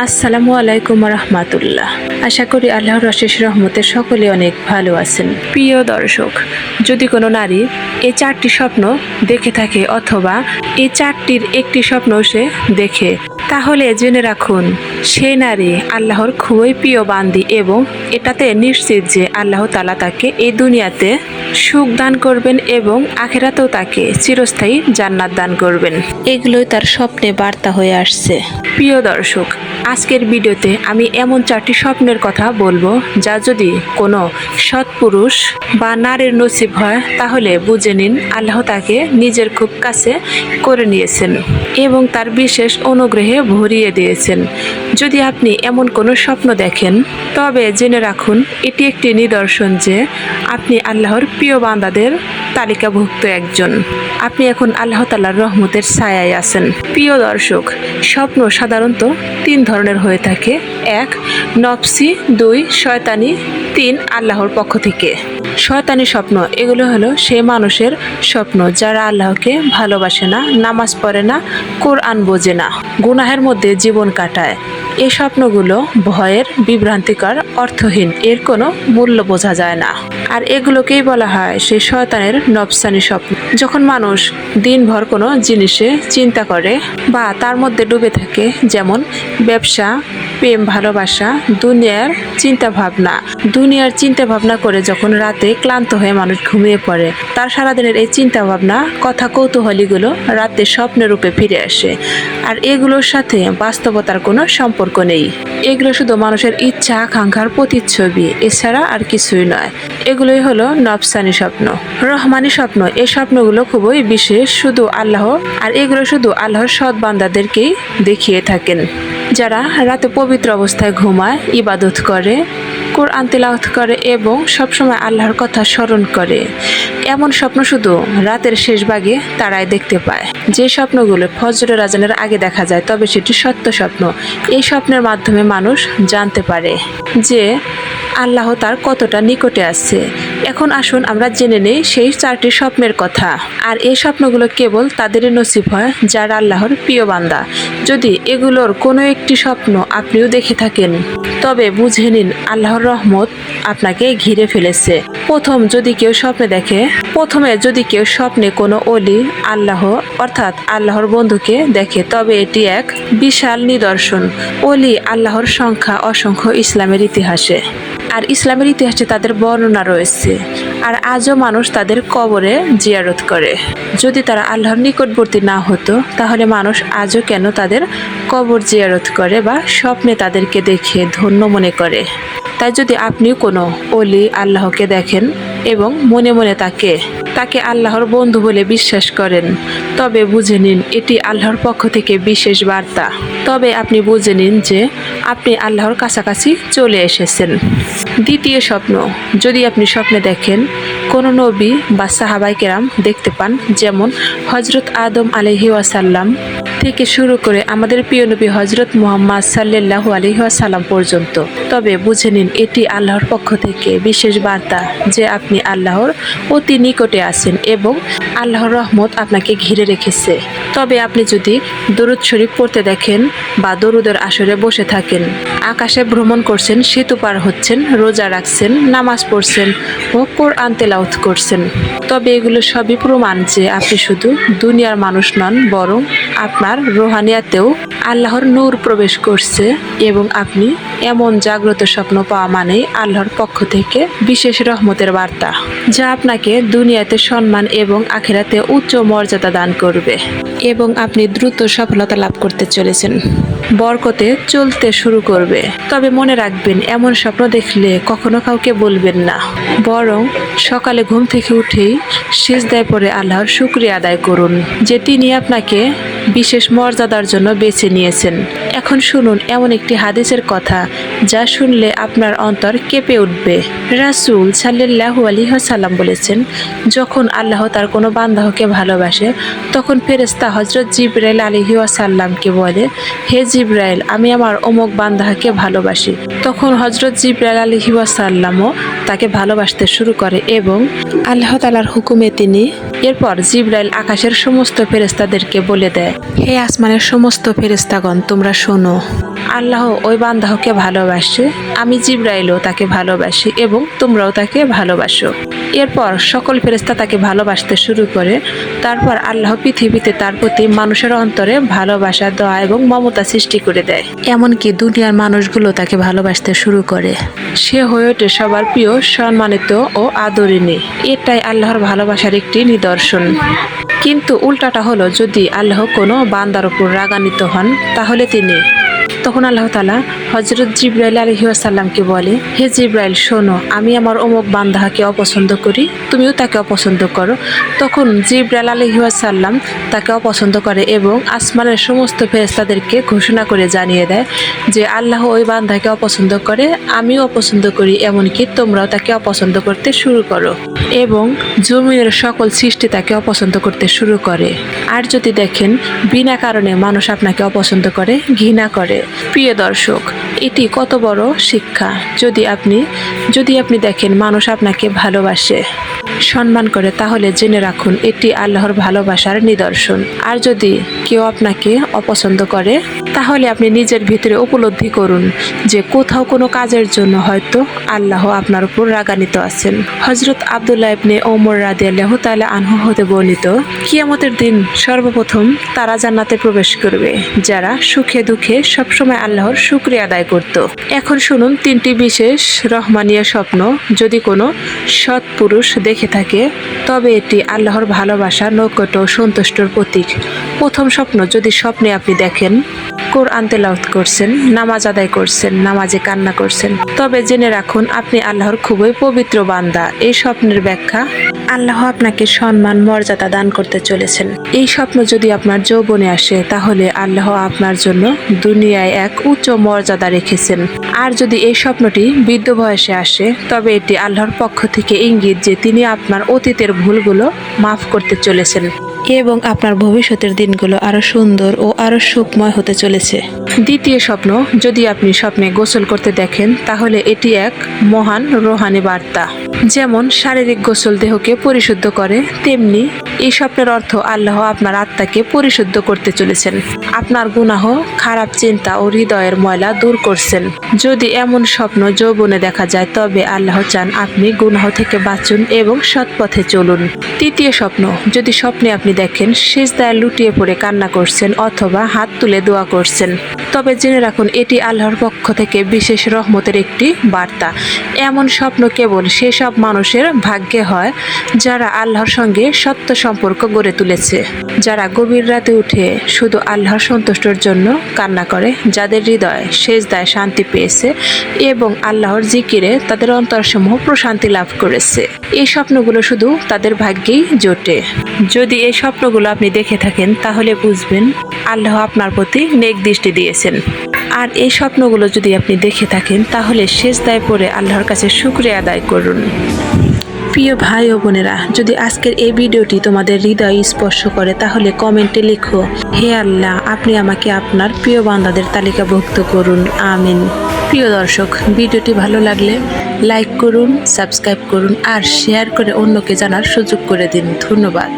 আসসালামু আলাইকুম রহমাতুল্লাহ। আশা করি আল্লাহর অশেষ রহমতে সকলে অনেক ভালো আছেন। প্রিয় দর্শক, যদি কোনো নারী এই চারটি স্বপ্ন দেখে থাকে অথবা এই চারটির একটি স্বপ্ন সে দেখে, তাহলে জেনে রাখুন, সে নারী আল্লাহর খুবই প্রিয় বান্দি এবং এটাতে নিশ্চিত যে আল্লাহ তালা তাকে এই দুনিয়াতে সুখ দান করবেন এবং আখেরাতেও তাকে চিরস্থায়ী জান্নাত দান করবেন। এগুলোই তার স্বপ্নে বার্তা হয়ে আসছে। প্রিয় দর্শক আজকের ভিডিওতে আমি এমন চারটি স্বপ্নের কথা বলব, যা যদি কোনো সৎপুরুষ বা নারীর নসিব হয়, তাহলে বুঝে নিন আল্লাহ তাকে নিজের খুব কাছে করে নিয়েছেন এবং তার বিশেষ অনুগ্রহে ভরিয়ে দিয়েছেন। যদি আপনি এমন কোনো স্বপ্ন দেখেন, তবে জেনে রাখুন, এটি একটি নিদর্শন যে আপনি আল্লাহর প্রিয় বান্দাদের তালিকাভুক্ত একজন। আপনি এখন আল্লাহ তাল্লাহর রহমতের ছায়ায় আছেন। প্রিয় দর্শক, স্বপ্ন সাধারণত তিন ধরনের হয়ে থাকে। এক, নফসি, দুই, শয়তানি, তিন, আল্লাহর পক্ষ থেকে। শয়তানি স্বপ্ন, এগুলো হলো সে মানুষের স্বপ্ন, যারা আল্লাহকে ভালোবাসে না, নামাজ পড়ে না, কোরআন বোঝে না, গুনাহের মধ্যে জীবন কাটায়। এই স্বপ্নগুলো ভয়ের বিভ্রান্তিকর, অর্থহীন, এর কোনো মূল্য বোঝা যায় না। আর এগুলোকেই বলা হয় সেই শয়তানের নবসানি স্বপ্ন। যখন মানুষ দিনভর কোনো জিনিসে চিন্তা করে বা তার মধ্যে ডুবে থাকে, যেমন ব্যবসা প্রেম, ভালোবাসা, দুনিয়ার চিন্তা ভাবনা দুনিয়ার চিন্তা ভাবনা করে যখন রাতে ক্লান্ত হয়ে মানুষ ঘুমিয়ে পড়ে, তার সারাদিনের এই চিন্তা ভাবনা কথা কৌতূহলীগুলো রাতে স্বপ্নের রূপে ফিরে আসে। আর এগুলোর সাথে বাস্তবতার কোনো সম্পর্ক নেই। এগুলো শুধু মানুষের ইচ্ছা, আকাঙ্ক্ষার প্রতিচ্ছবি, এছাড়া আর কিছুই নয়। এগুলোই হলো নবসানি স্বপ্ন, রহমানি স্বপ্ন। এই স্বপ্নগুলো খুবই বিশেষ, শুধু আল্লাহ, আর এগুলো শুধু আল্লাহর সৎ বান্দাদেরকেই দেখিয়ে থাকেন। যারা রাতে পবিত্র অবস্থায় ঘুমায় ইবাদত করে কোরআন তেলাওয়াত করে এবং সবসময় আল্লাহর কথা স্মরণ করে। এমন স্বপ্ন শুধু রাতের শেষ ভাগে তারাই দেখতে পায়। যে স্বপ্নগুলো ফজরের রাজানের আগে দেখা যায়, তবে সেটি সত্য স্বপ্ন। এই স্বপ্নের মাধ্যমে মানুষ জানতে পারে যে আল্লাহ তার কতটা নিকটে আছে। এখন আসুন আমরা জেনে নেই সেই চারটি স্বপ্নের কথা। আর এই স্বপ্নগুলো কেবল তাদেরই নসিব হয় যারা আল্লাহর প্রিয় বান্দা। যদি এগুলোর কোনো একটি স্বপ্ন আপনিও দেখে থাকেন, তবে বুঝে নিন আল্লাহর রহমত আপনাকে ঘিরে ফেলেছে। প্রথম যদি কেউ স্বপ্নে দেখে, প্রথমে যদি কেউ স্বপ্নে কোনো অলি, আল্লাহ, অর্থাৎ আল্লাহর বন্ধুকে দেখে, তবে এটি এক বিশাল নিদর্শন। অলি আল্লাহর সংখ্যা অসংখ্য ইসলামের ইতিহাসে। আর ইসলামের ইতিহাসে তাদের বর্ণনা রয়েছে। আর আজও মানুষ তাদের কবরে জিয়ারত করে। যদি তারা আল্লাহর নিকটবর্তী না হতো, তাহলে মানুষ আজও কেন তাদের কবর জিয়ারত করে বা স্বপ্নে তাদেরকে দেখে ধন্য মনে করে? তাই যদি আপনি কোনো অলি আল্লাহকে দেখেন এবং মনে মনে তাকে তাকে আল্লাহর বন্ধু বলে বিশ্বাস করেন, তবে বুঝে নিন এটি আল্লাহর পক্ষ থেকে বিশেষ বার্তা। তবে আপনি বুঝে নিন যে আপনি আল্লাহর কাছাকাছি চলে এসেছেন। দ্বিতীয় স্বপ্ন, যদি আপনি স্বপ্নে দেখেন, কোনো নবী বা সাহাবাই কেরাম দেখতে পান, যেমন হজরত আদম আলহি ওয়াসাল্লাম থেকে শুরু করে আমাদের প্রিয় নবী হজরত মোহাম্মদ সাল্লাল্লাহু আলহি ওয়াসাল্লাম পর্যন্ত। তবে বুঝে নিন, এটি আল্লাহর পক্ষ থেকে বিশেষ বার্তা যে আপনি আল্লাহর অতি নিকটে আছেন এবং আল্লাহর রহমত আপনাকে ঘিরে রেখেছে। তবে আপনি যদি দরুদ শরীফ পড়তে দেখেন বা দরুদের আসরে বসে থাকেন আকাশে ভ্রমণ করছেন, সেতু পার হচ্ছেন, রোজা রাখছেন, নামাজ পড়ছেন ও কোরআন তেলাওত করছেন। তবে এগুলো সবই প্রমাণ যে আপনি শুধু দুনিয়ার মানুষ নন, বরং আপনার রোহানিয়াতেও আল্লাহর নূর প্রবেশ করছে এবং আপনি এমন জাগ্রত স্বপ্ন পাওয়া মানেই আল্লাহর পক্ষ থেকে বিশেষ রহমতের বার্তা, যা আপনাকে দুনিয়াতে সম্মান এবং আখেরাতে উচ্চ মর্যাদা দান করবে এবং আপনি দ্রুত সফলতা লাভ করতে চলেছেন। বরকতে চলতে শুরু করবে। তবে মনে রাখবেন, এমন স্বপ্ন দেখলে কখনো কাউকে বলবেন না। বরং সকালে ঘুম থেকে উঠেই সেজদায় পরে আল্লাহর শুক্রিয়া আদায় করুন যে তিনি আপনাকে বিশেষ মর্যাদার জন্য বেছে নিয়েছেন। এখন শুনুন এমন একটি হাদিসের কথা, যা শুনলে আপনার অন্তর কেঁপে উঠবে। রাসূল সাল্লাল্লাহু আলাইহি সাল্লাম বলেছেন, যখন আল্লাহ তার কোনো বান্দাহকে ভালোবাসে, তখন ফেরেস্তা হজরত জিব্রাইল আলহি সাল্লামকে বলে, হে জিব্রাইল, আমি আমার অমুক বান্দাহকে ভালোবাসি। তখন হজরত জিব্রাইল আলহি সাল্লামও তাকে ভালোবাসতে শুরু করে এবং আল্লাহ তালার হুকুমে তিনি এরপর জিব্রাইল আকাশের সমস্ত ফেরেস্তাদেরকে বলে দেয় হে আসমানের সমস্ত ফেরেস্তাগণ তোমরা শোনো। আল্লাহ ওই বান্দাহকে ভালোবাসে আমি জিব্রাইলও তাকে ভালোবাসি এবং তোমরাও তাকে ভালোবাসো। এরপর সকল ফেরেস্তা তাকে ভালোবাসতে শুরু করে তারপর আল্লাহ পৃথিবীতে তার প্রতি মানুষের অন্তরে ভালোবাসা, দয়া এবং মমতা সৃষ্টি করে দেয়। এমনকি দুনিয়ার মানুষগুলো তাকে ভালোবাসতে শুরু করে। সে হয়ে ওঠে সবার প্রিয়, সম্মানিত ও আদরিনী এটাই আল্লাহর ভালোবাসার একটি নিদর্শন। কিন্তু উল্টাটা হলো, যদি আল্লাহ কোনো বান্দার উপর রাগান্বিত হন, তাহলে তিনি তখন আল্লাহ তালা হজরত জিব্রাইল আলহিউসাল্লামকে বলে, হে জিব্রাইল, শোনো, আমি আমার অমুক বান্দাহাকে অপছন্দ করি, তুমিও তাকে অপছন্দ করো। তখন জিব্রাইল আলহিউসাল্লাম তাকে অপছন্দ করে এবং আসমানের সমস্ত ফেরেস্তাদেরকে ঘোষণা করে জানিয়ে দেয় যে, আল্লাহ ওই বান্দাকে অপছন্দ করে, আমিও অপছন্দ করি, এমনকি তোমরাও তাকে অপছন্দ করতে শুরু করো। এবং জমিনের সকল সৃষ্টি তাকে অপছন্দ করতে শুরু করে। আর যদি দেখেন, বিনা কারণে মানুষ আপনাকে অপছন্দ করে, ঘৃণা করে। প্রিয় দর্শক এটি কত বড় শিক্ষা? যদি আপনি যদি আপনি দেখেন মানুষ আপনাকে ভালোবাসে। সম্মান করে, তাহলে জেনে রাখুন, এটি আল্লাহর ভালোবাসার নিদর্শন। আর যদি কেউ আপনাকে অপছন্দ করে, তাহলে আপনি নিজের ভিতরে উপলব্ধি করুন যে কোথাও কোনো কাজের জন্য হয়তো আল্লাহ আপনার উপর রাগান্বিত আছেন। হজরত আবদুল্লাহ ইবনে ওমর রাদি আল্লাহ তালা আনহু হতে বর্ণিত, কিয়ামতের দিন সর্বপ্রথম তারা জান্নাতে প্রবেশ করবে, যারা সুখে দুঃখে সবসময় আল্লাহর শুক্রিয়া আদায় করত। এখন শুনুন তিনটি বিশেষ রহমানিয়া স্বপ্ন, যদি কোনো সৎ পুরুষ দেখে থাকে, তবে এটি আল্লাহর ভালোবাসা, নৈকট্য ও সন্তুষ্টর প্রতীক। প্রথম স্বপ্ন যদি স্বপ্নে আপনি দেখেন। কোরআন তেলাওয়াত করছেন, নামাজ আদায় করছেন, নামাজে কান্না করছেন। তবে জেনে রাখুন, আপনি আল্লাহর খুবই পবিত্র বান্দা। এই স্বপ্নের ব্যাখ্যা, আল্লাহ আপনাকে সম্মান, মর্যাদা দান করতে চলেছেন। এই স্বপ্ন যদি আপনার যৌবনে আসে, তাহলে আল্লাহ আপনার জন্য দুনিয়ায় এক উচ্চ মর্যাদা রেখেছেন। আর যদি এই স্বপ্নটি বৃদ্ধ বয়সে আসে, তবে এটি আল্লাহর পক্ষ থেকে ইঙ্গিত যে তিনি আপনার অতীতের ভুলগুলো মাফ করতে চলেছেন। এবং আপনার ভবিষ্যতের দিনগুলো আরও সুন্দর ও আরও সুখময় হতে চলেছে। দ্বিতীয় স্বপ্ন, যদি আপনি স্বপ্নে গোসল করতে দেখেন, তাহলে এটি এক মহান রোহানি বার্তা। যেমন শারীরিক গোসল দেহকে পরিশুদ্ধ করে, তেমনি এই স্বপ্নের অর্থ আল্লাহ আপনার আত্মাকে পরিশুদ্ধ করতে চলেছেন। আপনার গুনাহ, খারাপ চিন্তা ও হৃদয়ের ময়লা দূর করছেন। যদি এমন স্বপ্ন যৌবনে দেখা যায়, তবে আল্লাহ চান আপনি গুনাহ থেকে বাঁচুন এবং সৎ পথে চলুন। তৃতীয় স্বপ্ন, যদি স্বপ্নে আপনি দেখেন শেষ দায় লুটিয়ে পড়ে কান্না করছেন অথবা হাত তুলে দোয়া করছেন। তবে জেনে রাখুন, এটি আল্লাহর পক্ষ থেকে বিশেষ রহমতের একটি বার্তা। এমন স্বপ্ন কেবল সেসব মানুষের ভাগ্যে হয়, যারা আল্লাহর সঙ্গে সত্য সম্পর্ক গড়ে তুলেছে। যারা গভীর রাতে উঠে শুধু আল্লাহর সন্তুষ্টর জন্য কান্না করে, যাদের হৃদয় শেষ দায় শান্তি পেয়েছে এবং আল্লাহর জিকিরে তাদের অন্তরসমূহ প্রশান্তি লাভ করেছে। এই স্বপ্নগুলো শুধু তাদের ভাগ্যেই জোটে। যদি এই স্বপ্নগুলো আপনি দেখে থাকেন, তাহলে বুঝবেন আল্লাহ আপনার প্রতি নেক দৃষ্টি দিয়েছেন। আর এই স্বপ্নগুলো যদি আপনি দেখে থাকেন, তাহলে শেষ দায় পরে আল্লাহর কাছে শুক্রিয়া আদায় করুন। প্রিয় ভাই ও বোনেরা, যদি আজকের এই ভিডিওটি তোমাদের হৃদয় স্পর্শ করে, তাহলে কমেন্টে লিখো, হে আল্লাহ, আপনি আমাকে আপনার প্রিয় বান্দাদের তালিকাভুক্ত করুন। আমিন। প্রিয় দর্শক, ভিডিওটি ভালো লাগলে লাইক করুন, সাবস্ক্রাইব করুন, আর শেয়ার করে অন্যকে জানার সুযোগ করে দিন। ধন্যবাদ।